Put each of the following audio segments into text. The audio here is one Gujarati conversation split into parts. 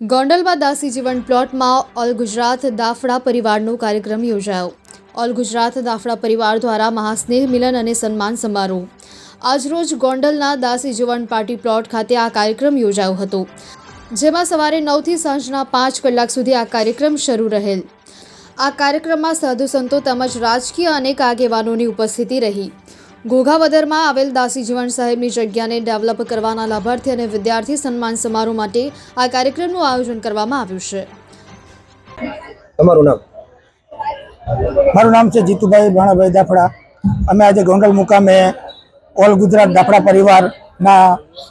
ગોંડલમાં દાસી જીવન પ્લોટમાં ઓલ ગુજરાત દાફડા પરિવારનો કાર્યક્રમ યોજાયો. ઓલ ગુજરાત દાફડા પરિવાર દ્વારા મહાસ્નેહ મિલન અને સન્માન સમારોહ. આજરોજ ગોંડલના દાસી જીવન પાર્ટી પ્લોટ ખાતે આ કાર્યક્રમ યોજાયો હતો. જેમાં સવારે નવથી સાંજના પાંચ કલાક સુધી આ કાર્યક્રમ શરૂ રહેલ. આ કાર્યક્રમમાં સાધુ સંતો તેમજ રાજકીય અનેક આગેવાનોની ઉપસ્થિતિ રહી. ઘોઘાવદરમાં આવેલ દાસી જીવન સાહેબની જગ્યાને ડેવલપ કરવાના લાભાર્થી અને વિદ્યાર્થી સન્માન સમારોહ માટે આ કાર્યક્રમનું આયોજન કરવામાં આવ્યું છે. તમારું નામ? મારું નામ છે જીતુભાઈ ભાણાભાઈ દાફડા. અમે આજે ગોંડલ મુકામે ઓલ ગુજરાત દાફડા પરિવારના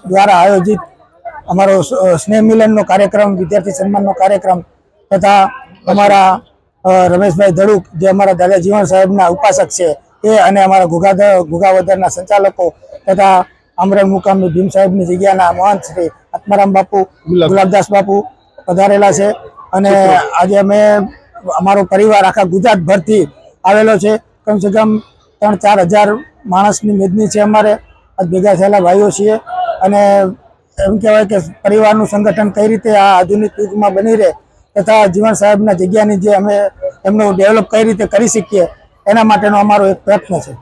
દ્વારા આયોજિત અમારો સ્નેહ મિલનનો કાર્યક્રમ વિદ્યાર્થી સન્માનનો કાર્યક્રમ તથા અમારા રમેશભાઈ ધડુક જે અમારા દાદા જીવન સાહેબના ઉપાસક છે એ અને અમારા ગુગાધર ગુગાવદરના સંચાલકો તથા અમરેલ મુકામની ભીમ સાહેબની જગ્યાના મહંત શ્રી આત્મારામ બાપુ ગુલાબદાસ. બાપુ પધારેલા છે. અને આજે અમે અમારો પરિવાર આખા ગુજરાતભરથી આવેલો છે. કમસે કમ ત્રણ ચાર હજાર માણસની મેદની છે અમારે. આજ ભેગા થયેલા ભાઈઓ છીએ. અને એમ કહેવાય કે પરિવારનું સંગઠન કઈ રીતે આ આધુનિક યુગમાં બની રહે તથા જીવન સાહેબના જગ્યાની જે અમે એમનું ડેવલપ કઈ રીતે કરી શકીએ એના માટેનો અમારો એક પ્રયત્ન છે.